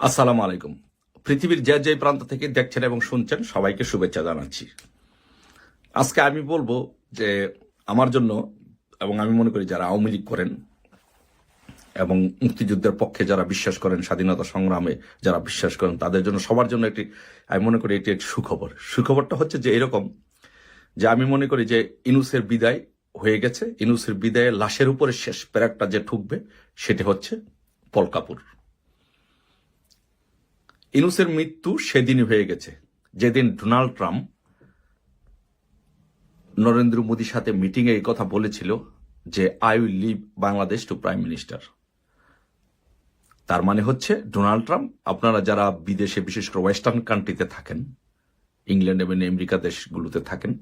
আসসালামু আলাইকুম। পৃথিবীর যে যে প্রান্ত থেকে দেখছেন এবং শুনছেন, সবাইকে শুভেচ্ছা জানাচ্ছি। আজকে আমি বলব যে আমার জন্য, এবং আমি মনে করি যারা আওয়ামী লীগ করেন, এবং মুক্তিযুদ্ধের পক্ষে যারা বিশ্বাস করেন, স্বাধীনতা সংগ্রামে যারা বিশ্বাস করেন, তাদের জন্য সবার জন্য একটি, আমি মনে করি এটি একটি সুখবর। সুখবরটা হচ্ছে যে এরকম, যে আমি মনে করি যে ইনুসের বিদায় হয়ে গেছে। ইনুসের বিদায়ে লাশের উপরে শেষ প্যারাকটা যে ঠুকবে, সেটি হচ্ছে পলকাপুর ইনুসের মৃত্যু সেদিনই হয়ে গেছে। যেদিন ডোনাল্ড ট্রাম্প নরেন্দ্র মোদীর সাথে মিটিংয়ে এই কথা বলেছিল যে, I will leave Bangladesh to prime minister. তার মানে হচ্ছে, ডোনাল্ড ট্রাম্প, আপনারা যারা বিদেশে, বিশেষ করে ওয়েস্টার্ন কান্ট্রিতে থাকেন, ইংল্যান্ড এবং আমেরিকা দেশগুলোতে থাকেন,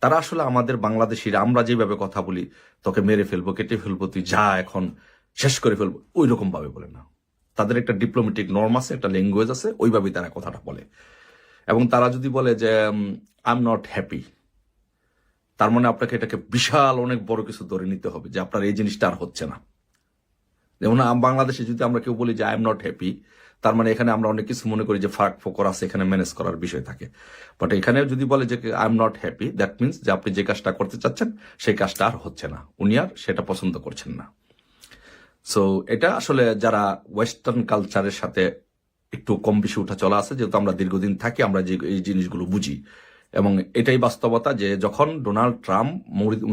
তারা আসলে আমাদের বাংলাদেশিরা, আমরা যেভাবে কথা বলি, তোকে মেরে ফেলব, কেটে ফেলব, তুই যা এখন শেষ করে ফেলব ওই রকম ভাবে বলে না। তাদের একটা ডিপ্লোমেটিক নর্ম আছে, একটা ল্যাঙ্গুয়েজ আছে, ওইভাবেই তারা কথাটা বলে। এবং তারা যদি বলে যে আই এম নট হ্যাপি তার মানে আপনাকে এটাকে বিশাল অনেক বড় কিছু ধরে নিতে হবে যে আপনার এই জিনিসটা আর হচ্ছে না। যেমন বাংলাদেশে যদি আমরা কেউ বলি যে আই এম নট হ্যাপি তার মানে এখানে আমরা অনেক কিছু মনে করি যে, ফাঁক ফোকর আছে, এখানে ম্যানেজ করার বিষয় থাকে। বাট এখানে যদি বলে যে I am not happy that means যে, আপনি যে কাজটা করতে চাচ্ছেন, সেই কাজটা আর হচ্ছে না। উনি আর সেটা পছন্দ করছেন না। সো এটা আসলে যারা ওয়েস্টার্ন কালচারের সাথে একটু কম বেশি উঠা চলা আছে, যেহেতু আমরা দীর্ঘদিন থাকি, আমরা যে, এই জিনিসগুলো বুঝি। এবং এটাই বাস্তবতা যে, যখন ডোনাল্ড ট্রাম্প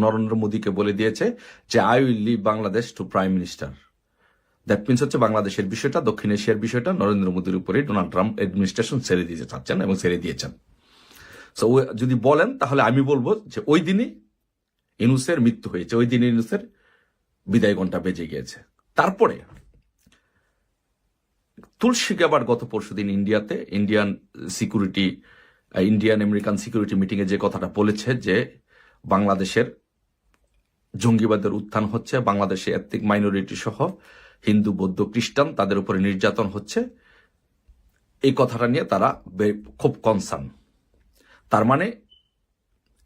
নরেন্দ্র মোদীকে বলে দিয়েছে যে I will leave Bangladesh to prime minister that means হচ্ছে বাংলাদেশের বিষয়টা, দক্ষিণ এশিয়ার বিষয়টা, নরেন্দ্র মোদীর উপরে ডোনাল্ড ট্রাম্প অ্যাডমিনিস্ট্রেশন ছেড়ে দিতে চাচ্ছেন এবং ছেড়ে দিয়েছেন। সো যদি বলেন, তাহলে আমি বলব যে, ওই দিনই ইনুসের মৃত্যু হয়েছে, ওই দিন ইনুসের বিদায় ঘণ্টা বেজে গিয়েছে। তারপরে তুলসীকে আবার গত পরশুদিন ইন্ডিয়াতে Indian security, Indian American security meeting এ যে কথাটা বলেছে যে বাংলাদেশের জঙ্গিবাদের উত্থান হচ্ছে, বাংলাদেশে এথনিক মাইনরিটি সহ হিন্দু, বৌদ্ধ, খ্রিস্টান তাদের উপরে নির্যাতন হচ্ছে, এই কথাটা নিয়ে তারা খুব কনসার্ন তার মানে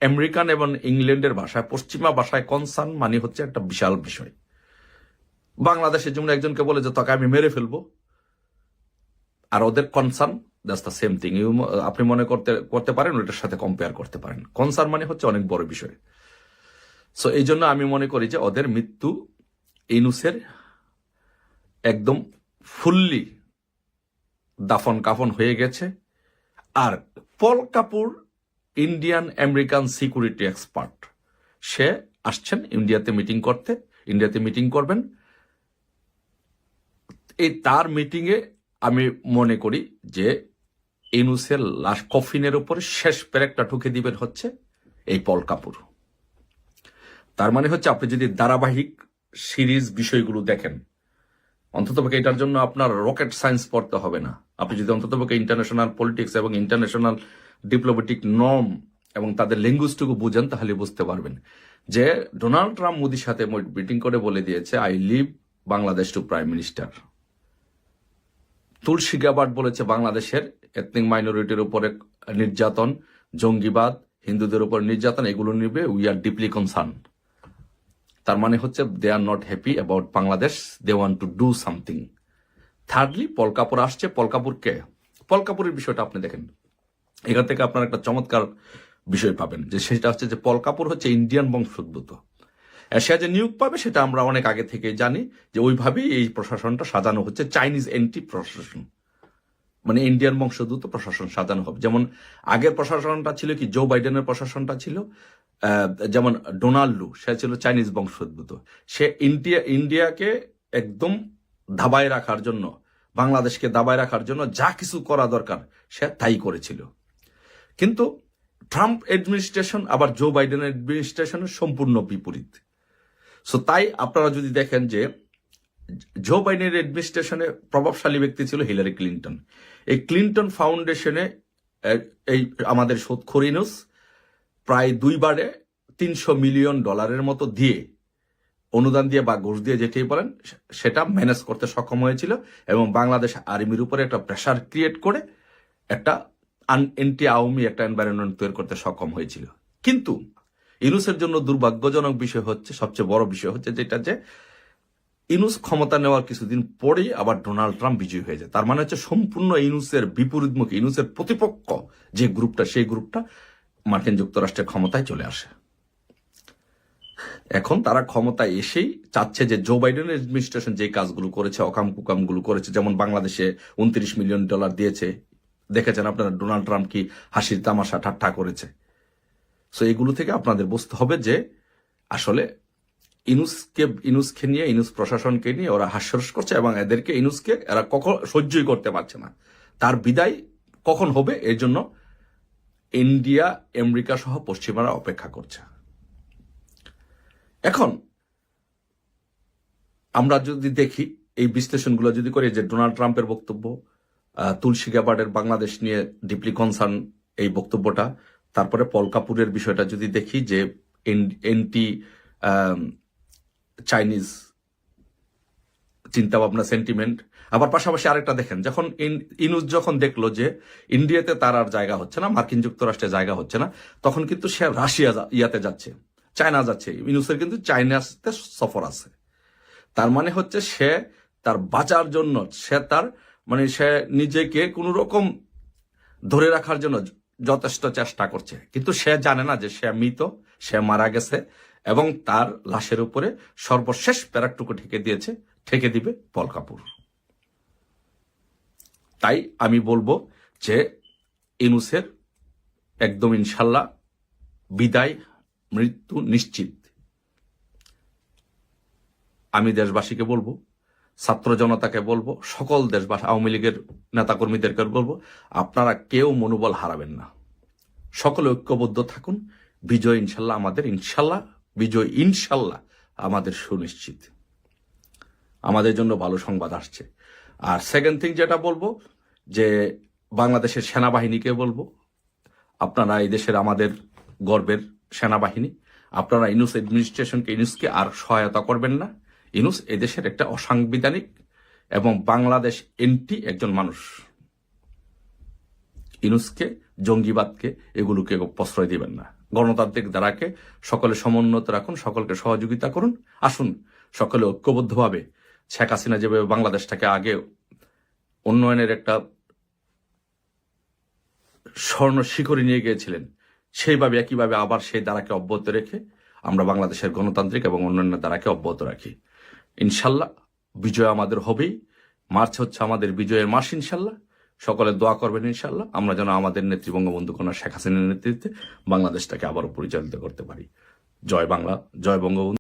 আমেরিকান এবং ইংল্যান্ডের ভাষায়, পশ্চিমা ভাষায় কনসার্ন মানে হচ্ছে একটা বিশাল বিষয়। বাংলাদেশের জন্য একজনকে বলে যে, তাকে আমি মেরে ফেলব। আর ওদের concern that's the same thing আপনি মনে করতে করতে পারেন, ওটার সাথে কম্পেয়ার করতে পারেন। কনসার্ন মানে হচ্ছে অনেক বড় বিষয়। সো এই জন্য আমি মনে করি যে, ওদের মৃত্যু ইনুসের একদম ফুললি দাফন কাফন হয়ে গেছে। আর Paul Kapoor Indian American security expert, সে আসছেন ইন্ডিয়াতে মিটিং করতে। ইন্ডিয়াতে মিটিং করবেন। এই তার মিটিংয়ে আমি মনে করি যে ইনুসের লাশ কফিনের উপরে শেষ প্যারেকটা ঠুকে দিবেন হচ্ছে এই পল কাপুর। তার মানে হচ্ছে আপনি যদি ধারাবাহিক সিরিজ বিষয়গুলো দেখেন অন্ততপক্ষে এটার জন্য আপনার রকেট সায়েন্স পড়তে হবে না। আপনি যদি অন্ততপক্ষে ইন্টারন্যাশনাল পলিটিক্স এবং ইন্টারন্যাশনাল ডিপ্লোমেটিক নর্ম এবং তাদের ল্যাঙ্গুয়েজটুকু বুঝেন, তাহলে বুঝতে পারবেন যে ডোনাল্ড ট্রাম্প মোদির সাথে মিটিং করে বলে দিয়েছে I leave Bangladesh to prime minister Tulsi Gabbard বলেছে বাংলাদেশের এথনিক মাইনরিটির উপরে নির্যাতন, জঙ্গিবাদ, হিন্দুদের উপর নির্যাতন, এগুলো নিবে উই আর ডিপলি কনসার্ন তার মানে হচ্ছে they are not happy about Bangladesh they want to do something thirdly Paul Kapoor আসছে পলকাপুরকে পলকাপুরের বিষয়টা আপনি দেখেন। এখান থেকে আপনার একটা চমৎকার বিষয় পাবেন, যে সেটা হচ্ছে যে পলকাপুর হচ্ছে ইন্ডিয়ান বংশোদ্ভূত। সে যে নিয়োগ পাবে সেটা আমরা অনেক আগে থেকে জানি যে ওইভাবেই এই প্রশাসনটা সাজানো হচ্ছে চাইনিজ এন্টি প্রশাসন। মানে ইন্ডিয়ান বংশোদ্ভূত প্রশাসন সাজানো হবে। যেমন আগের প্রশাসনটা ছিল কি জো বাইডেনের প্রশাসনটা ছিল যেমন ডোনাল্ডু সে ছিল চাইনিজ বংশোদ্ভূত। সে ইন্ডিয়া ইন্ডিয়াকে একদম দাবায় রাখার জন্য, বাংলাদেশকে দাবায় রাখার জন্য যা কিছু করা দরকার সে তাই করেছিল। কিন্তু ট্রাম্প অ্যাডমিনিস্ট্রেশন আবার জো বাইডেন অ্যাডমিনিস্ট্রেশনের সম্পূর্ণ বিপরীত। সো তাই আপনারা যদি দেখেন যে জো বাইডেনের অ্যাডমিনিস্ট্রেশনে প্রভাবশালী ব্যক্তি ছিল হিলারি ক্লিন্টন এই ক্লিন্টন ফাউন্ডেশনে এই আমাদের সোৎখরিনুস প্রায় দুইবারে তিনশো মিলিয়ন ডলারের মতো দিয়ে অনুদান দিয়ে বা ঘুষ দিয়ে যেটাই বলেন সেটা ম্যানেজ করতে সক্ষম হয়েছিল এবং বাংলাদেশ আর্মির উপরে একটা প্রেশার ক্রিয়েট করে একটা আন এন্টি আওয়ামী একটা এনভায়রনমেন্ট তৈরি করতে সক্ষম হয়েছিল। কিন্তু ইউনুসের জন্য দুর্ভাগ্যজনক বিষয় হচ্ছে, সবচেয়ে বড় বিষয় হচ্ছে যেটা যে ইনুস ক্ষমতা নেওয়ার কিছুদিন পরেই আবার ডোনাল্ড ট্রাম্প বিজয়ী হয়ে যায়। তার মানে হচ্ছে সম্পূর্ণ ইনুসের বিপরীতমুখী ইনুসের প্রতিপক্ষ যে গ্রুপটা, সেই গ্রুপটা মার্কিন যুক্তরাষ্ট্রের ক্ষমতায় চলে আসে। এখন তারা ক্ষমতায় এসেই চাচ্ছে যে জো বাইডেনের অ্যাডমিনিস্ট্রেশন যে কাজগুলো করেছে অকাম কুকামগুলো করেছে, যেমন বাংলাদেশে উনত্রিশ মিলিয়ন ডলার দিয়েছে। দেখেছেন আপনারা ডোনাল্ড ট্রাম্প কি হাসির তামাশা ঠাট্টা করেছে? সো এগুলো থেকে আপনাদের বুঝতে হবে যে আসলে ইনুসকে ইনুসকে নিয়ে, ইনুস প্রশাসনকে নিয়ে ওরা হাস্যরস করছে এবং এদেরকে ইনুসকে এরা কখন সহ্যই করতে পারছে না। তার বিদায় কখন হবে? এর জন্য ইন্ডিয়া, আমেরিকা সহ পশ্চিমারা অপেক্ষা করছে। এখন আমরা যদি দেখি, এই বিশ্লেষণগুলো যদি করি, যে ডোনাল্ড ট্রাম্পের বক্তব্য তুলসী গ্যাবার্ডের বাংলাদেশ নিয়ে ডিপলি কনসার্ন এই বক্তব্যটা তারপরে পল কাপুরের বিষয়টা যদি দেখি যে এন্টি চাইনিজ চিন্তা ভাবনা সেন্টিমেন্ট আবার পাশাপাশি আরেকটা দেখেন, যখন ইন- ইনুস যখন দেখল যে ইন্ডিয়াতে তার আর জায়গা হচ্ছে না, মার্কিন যুক্তরাষ্ট্রে জায়গা হচ্ছে না, তখন কিন্তু সে রাশিয়া ইয়াতে যাচ্ছে, চায়না যাচ্ছে। ইনুসের কিন্তু চায়নাতে সফর আছে। তার মানে হচ্ছে সে তার বাঁচার জন্য, সে তার মানে সে নিজেকে কোনো রকম ধরে রাখার জন্য যথেষ্ট চেষ্টা করছে। কিন্তু সে জানে না যে সে মৃত, সে মারা গেছে, এবং তার লাশের উপরে সর্বশেষ প্যারাকটুকু ঠেকে দিয়েছে ঠেকে দিবে পল কাপুর। তাই আমি বলব যে ইনুসের একদম ইনশাল্লাহ বিদায়, মৃত্যু নিশ্চিত। আমি দেশবাসীকে বলব ছাত্র জনতাকে বলব, সকল দেশবাসী, আওয়ামী লীগের নেতাকর্মীদেরকে বলব, আপনারা কেউ মনোবল হারাবেন না। সকলে ঐক্যবদ্ধ থাকুন। বিজয় ইনশাল্লাহ আমাদের, ইনশাল্লাহ, বিজয় ইনশাল্লাহ আমাদের সুনিশ্চিত। আমাদের জন্য ভালো সংবাদ আসছে। আর সেকেন্ড থিং যেটা বলব, যে বাংলাদেশের সেনাবাহিনীকে বলব, আপনারা এই দেশের আমাদের গর্বের সেনাবাহিনী, আপনারা ইনুস অ্যাডমিনিস্ট্রেশনকে ইনুসকে আর সহায়তা করবেন না। ইনুস এদেশের একটা অসাংবিধানিক এবং বাংলাদেশ এন্টি একজন মানুষ। ইনুসকে, জঙ্গিবাদকে এগুলোকে প্রশ্রয় দিবেন না। গণতান্ত্রিক ধারাকে সকলে সমুন্নত রাখুন, সকলকে সহযোগিতা করুন। আসুন, সকলে ঐক্যবদ্ধভাবে শেখ হাসিনা যেভাবে বাংলাদেশটাকে আগে উন্নয়নের একটা স্বর্ণ শিখরে নিয়ে গিয়েছিলেন, সেইভাবে একইভাবে আবার সেই দ্বারাকে অব্যাহত রেখে আমরা বাংলাদেশের গণতান্ত্রিক এবং অন্যান্য দ্বারাকে অব্যাহত রাখি। ইনশাল্লাহ বিজয় আমাদের হবেই। মার্চ হচ্ছে আমাদের বিজয়ের মাস ইনশাল্লাহ। সকলে দোয়া করবেন ইনশাল্লাহ। আমরা যেন আমাদের নেতৃবঙ্গ বঙ্গবন্ধু কন্যা শেখ হাসিনার নেতৃত্বে বাংলাদেশটাকে আবারও পরিচালিত করতে পারি। জয় বাংলা, জয় বঙ্গবন্ধু।